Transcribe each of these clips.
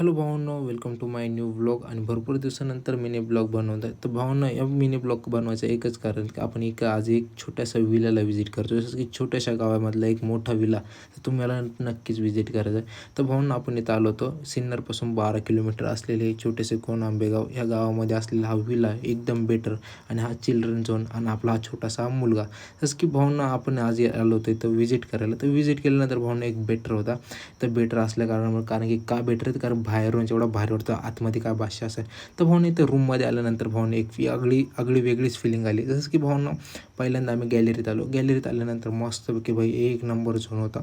Hello भावांनो welcome to my new blog आणि भरपूर दिवसानंतर मिनी ब्लॉग बनवत आहे. तर भावांनो या मिनी ब्लॉग बनवायचं एकच कारण की आपण एक आज एक छोट्याशा विल्याला व्हिजिट करतो जसं की छोट्याशा गावामधला एक मोठा विला तर तुम्हाला नक्कीच व्हिजिट करायचं आहे. तर भावांनो आपण इथं आलो होतो. सिन्नरपासून बारा किलोमीटर असलेले हे छोटेसे कोण आंबेगाव या गावामध्ये असलेला हा विला एकदम बेटर आणि हा चिल्ड्रन झोन आणि आपला हा छोटासा मुलगा. जसं की भावना आपण आज आलो होतो इथं व्हिजिट करायला. तर व्हिजिट केल्यानंतर भावना एक बेटर होता. तर बेटर असल्या कारणामुळे कारण की का बेटर आहे? कारण बाहेरून जेवढा भारी वाटतं आतमध्ये काय भाषा असेल. तर भावना इथं रूममध्ये आल्यानंतर भावना एक आगळी आगळी वेगळीच फिलिंग आली. जसं की भावना पहिल्यांदा आम्ही गॅलरीत आलो. गॅलरीत आल्यानंतर मस्तपैकी भाई एक नंबर झोन होता.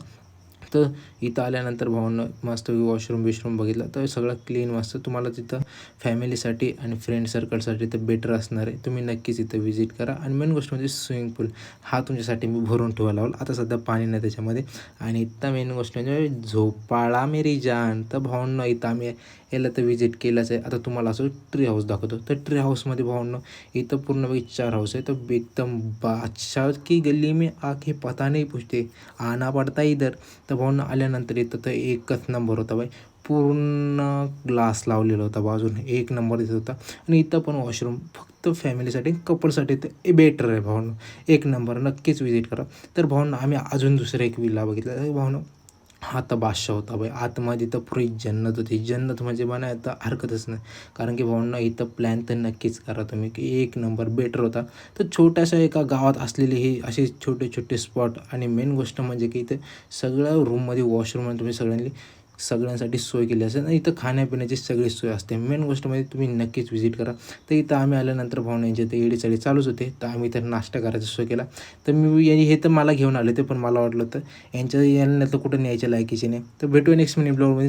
तर इथं आल्यानंतर भावांना मस्त वॉशरूम बिशरूम बघितलं तर सगळं क्लीन मस्त. तुम्हाला तिथं फॅमिलीसाठी आणि फ्रेंड सर्कलसाठी तर बेटर असणार आहे. तुम्ही नक्कीच इथं व्हिजिट करा. आणि मेन गोष्ट म्हणजे स्विमिंग पूल हा तुमच्यासाठी मी भरून ठेवायला लावला. आता सध्या पाणी नाही त्याच्यामध्ये. आणि इथं मेन गोष्ट म्हणजे झोपाळा मेरी जान तर भावांना इथं आम्ही याला तर व्हिजिट केलंच आहे. आता तुम्हाला असं ट्री हाऊस दाखवतो. तर ट्री हाऊसमध्ये भावांना इथं पूर्णपैकी चार हाऊस आहे तर एकदम बादशाह की गल्ली मी आखे पता नाही पुछते आना पडता इधर. तर भावना आल्यानंतर इथं तर एकच नंबर होता बाई. पूर्ण ग्लास लावलेला होता बाजून एक नंबर दिसत होता. आणि इथं पण वॉशरूम फक्त फॅमिलीसाठी कपलसाठी तर बेटर आहे भावना एक नंबर नक्कीच विजिट करा. तर भावना आम्ही अजून दुसरा एक विला बघितला. भावना हा तर बादशाह होता बाई आतमध्ये तर पुरी जन्नत होती. जन्नत म्हणजे म्हणा तर हरकतच नाही. कारण की भाऊंना इथं प्लॅन तर नक्कीच करा तुम्ही. की एक नंबर बेटर होता. तर छोट्याशा एका गावात असलेले हे असे छोटे छोटे स्पॉट आणि मेन गोष्ट म्हणजे की इथे सगळ्या रूममध्ये वॉशरूममध्ये तुम्ही सगळ्यांनी सगळ्यांसाठी सोय केली असेल. आणि इथं खाण्यापिण्याची सगळी सोय असते. मेन गोष्ट म्हणजे तुम्ही नक्कीच व्हिजिट करा. तर इथं आम्ही आल्यानंतर भावनांचे ते एडी चाळी चालूच होते. तर आम्ही इथं नाश्ता करायचा सोय केला. तर मी यांनी हे तर मला घेऊन आले ते पण मला वाटलं होतं यांच्या यांना तर कुठं न्यायच्या लायकीचे नाही. तर भेटूया नेक्स्ट मिनिट ब्लॉगमध्ये